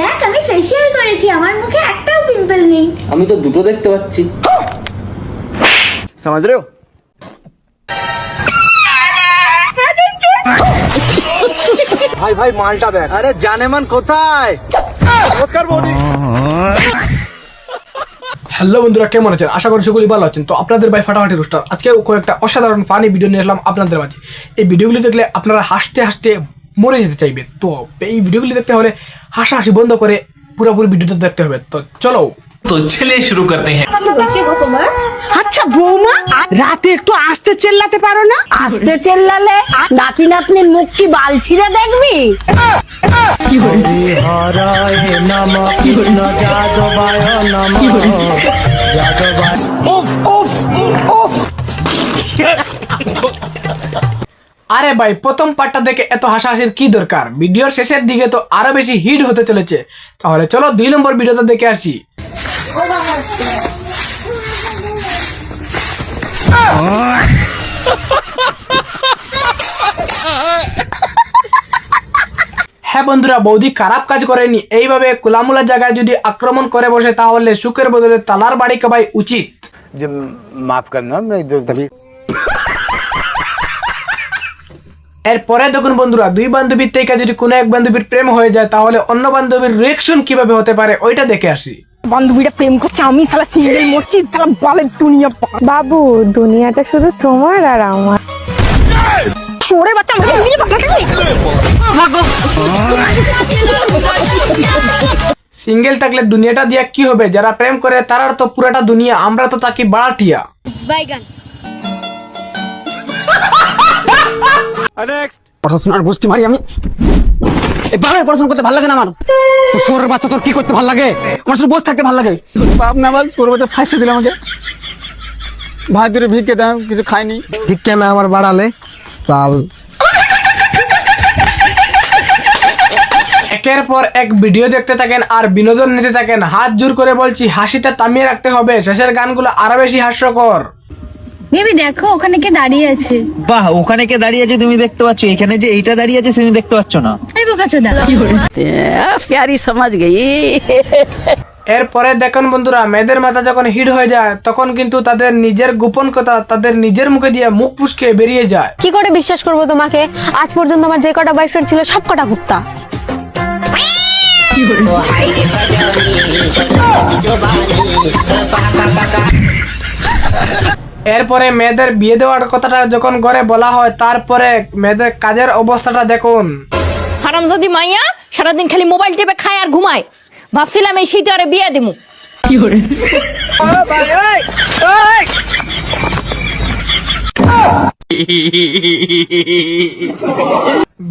দেখ আমি ফেসিয়াল করেছি আমার মুখে একটাও পিম্পল নেই। আমি তো দুটো দেখতে পাচ্ছি। সমাজ রেও। ভাই ভাই মালটা দেখ। আরে জানেমান কোথায়? নমস্কার বৌদি। হ্যালো বন্ধুরা কেমন আছেন? আশা করি সকলেই ভালো আছেন। তো আপনাদের ভাই ফাটাফাটি রোস্টার। আজকে কয়েকটা অসাধারণ ফানি ভিডিও নিয়ে আসলাম আপনাদের মাঝে। এই ভিডিওগুলি দেখলে আপনারা হাসতে হাসতে মরে যেতে চাইবে তো এই ভিডিওগুলি দেখতে হলে হাসাহাসি বন্ধ করে পুরোপুরি ভিডিওটা দেখতে হবে। তো চলো। তো চলে শুরু করতে হ্যাঁ। আচ্ছা, আচ্ছা বৌমা। রাতে একটু আস্তে চেল্লাতে পারো না? আস্তে চেল্লালে নাতি নাতনির মুখ কি বাল ছিঁড়ে দেখবি? কি আরে ভাই, প্রথম পার্টটা দেখে এত হাসাহাসির কি দরকার? ভিডিওর শেষের দিকে তো আরও বেশি হিট হতে চলেছে। তাহলে চলো দুই নম্বর ভিডিওটা দেখে আসি। হ্যাঁ বন্ধুরা, বৌদি খারাপ কাজ করেনি। এইভাবে কোলামুলা জায়গায় যদি আক্রমণ করে বসে, তাহলে সুখের বদলে তালার বাড়ি কাবাই উচিত। মাফ করনা এরপরে দেখুন বন্ধুরা দুই বান্ধবীর থেকে যদি কোনো এক বান্ধবীর প্রেম হয়ে যায় তাহলে অন্য বান্ধবীর রিয়েকশন কীভাবে হতে পারে ওইটা দেখে আসি। বান্ধবীরা প্রেম করছে আমি সালা সিঙ্গেল মরছি সালা বালের দুনিয়া বাবু দুনিয়াটা শুধু তোমার আর আমার। বাচ্চা আমাকে নিয়ে ভাগো। সিঙ্গেল থাকলে দুনিয়াটা দিয়া কি হবে? যারা প্রেম করে তারা তো পুরাটা দুনিয়া আমরা তো তাকে বাড়াটিয়া পড়াশোনার বুঝতে পারি আমি। এভাবে পড়াশোনা করতে ভালো লাগে না আমার। তো সোরের বাচ্চা তোর কি করতে ভালো লাগে? আমার শুধু বসে থাকতে ভালো লাগে। বাপ না আমার সোরের বাচ্চা ফাঁসে দিলে আমাকে। ভাই দূরে ভিক্ষে দাম কিছু খাইনি। ভিক্ষা না আমার বাড়ালে তাল। একের পর এক ভিডিও দেখতে থাকেন আর বিনোদন নিতে থাকেন। হাত জোর করে বলছি হাসিটা থামিয়ে রাখতে হবে। শেষের গানগুলো আরও বেশি হাস্যকর। বেবি দেখো ওখানে কে দাঁড়িয়ে আছে। বাহ ওখানে কে দাঁড়িয়ে আছে তুমি দেখতে পাচ্ছ। এখানে যে এইটা দাঁড়িয়ে আছে তুমি দেখতে পাচ্ছ না। এই বোকাচোদা প্যারি সমাজ গেই। এরপরে দেখুন বন্ধুরা মেয়েদের মাথা যখন হিট হয়ে যায় তখন কিন্তু তাদের নিজের গোপন কথা তাদের নিজের মুখে দিয়ে মুখ ফুসকে বেরিয়ে যায়। কি করে বিশ্বাস করব তোমাকে? আজ পর্যন্ত আমার যে কটা বয়ফ্রেন্ড ছিল সব কটা গুপ্তা এরপরে মেয়েদের বিয়ে দেওয়ার কথাটা যখন ঘরে বলা হয় তারপরে মেয়েদের কাজের অবস্থাটা দেখুন। হারামজাদি মাইয়া সারাদিন খালি মোবাইল টিপে খায় আর ঘুমায়। ভাবছিলাম এই শীতে আরে বিয়ে দিমু।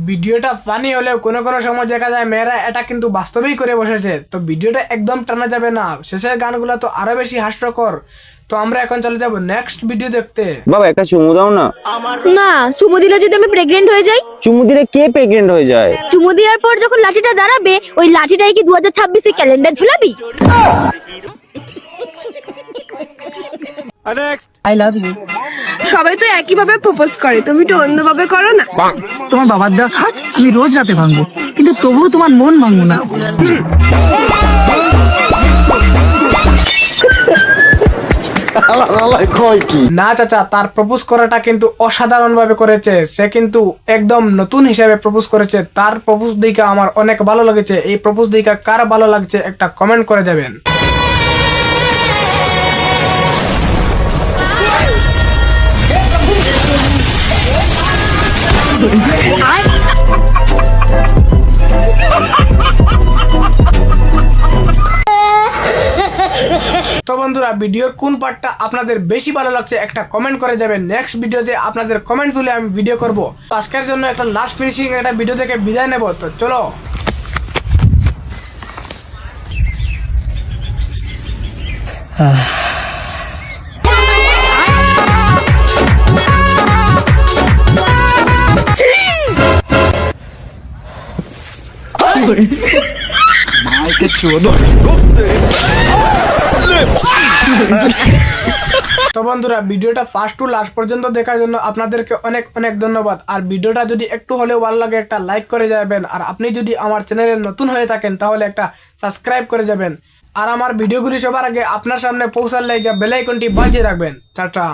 ভিডিওটা ফানি হলেও কোনো কোনো সময় দেখা যায় মেয়েরা এটা কিন্তু বাস্তবেই করে বসেছে। তো ভিডিওটা একদম টানা যাবে না। শেষের গানগুলো তো আরও বেশি হাস্যকর। তো আমরা এখন চলে যাব নেক্সট ভিডিও দেখতে। বাবা একটা চুমু দাও না। না চুমু দিলে যদি আমি প্রেগনেন্ট হয়ে যাই? চুমু দিলে কে প্রেগনেন্ট হয়ে যায়? চুমু দেওয়ার পর যখন লাঠিটা দাঁড়াবে ওই লাঠিটাই কি দু হাজার ছাব্বিশে ক্যালেন্ডার ঝুলাবি? সবাই তো একই ভাবে প্রপোজ করে তুমি একটু অন্যভাবে করো না। তোমার বাবার দেওয়া খাট আমি রোজ রাতে ভাঙবো কিন্তু তবুও তোমার মন ভাঙবো না। না চাচা তার প্রপোজ করাটা কিন্তু অসাধারণ ভাবে করেছে। সে কিন্তু একদম নতুন হিসেবে প্রপোজ করেছে। তার প্রপোজ দিকা আমার অনেক ভালো লেগেছে। এই প্রপোজ দিকা কার ভালো লাগছে একটা কমেন্ট করে যাবেন। তো বন্ধুরা ভিডিওর কোন পার্টটা আপনাদের বেশি ভালো লাগছে একটা কমেন্ট করে দেবেন নেক্সট ভিডিওতে আপনাদের কমেন্ট তুলে আমি ভিডিও করব। আজকের জন্য একটা লাস্ট ফিনিশিং একটা ভিডিও থেকে বিদায় নেব। তো চলো। Ah. Michael Jordan. তো বন্ধুরা, ভিডিওটা ফার্স্ট টু লাস্ট পর্যন্ত দেখার জন্য আপনাদেরকে অনেক অনেক ধন্যবাদ। আর ভিডিওটা যদি একটু হলেও ভালো লাগে, একটা লাইক করে যাবেন। আর আপনি যদি আমার চ্যানেলে নতুন হয়ে থাকেন, তাহলে একটা সাবস্ক্রাইব করে যাবেন। আর আমার ভিডিওগুলি সবার আগে আপনার সামনে পৌঁছার লাগে বেলাইকনটি বাজিয়ে রাখবেন। টাটা।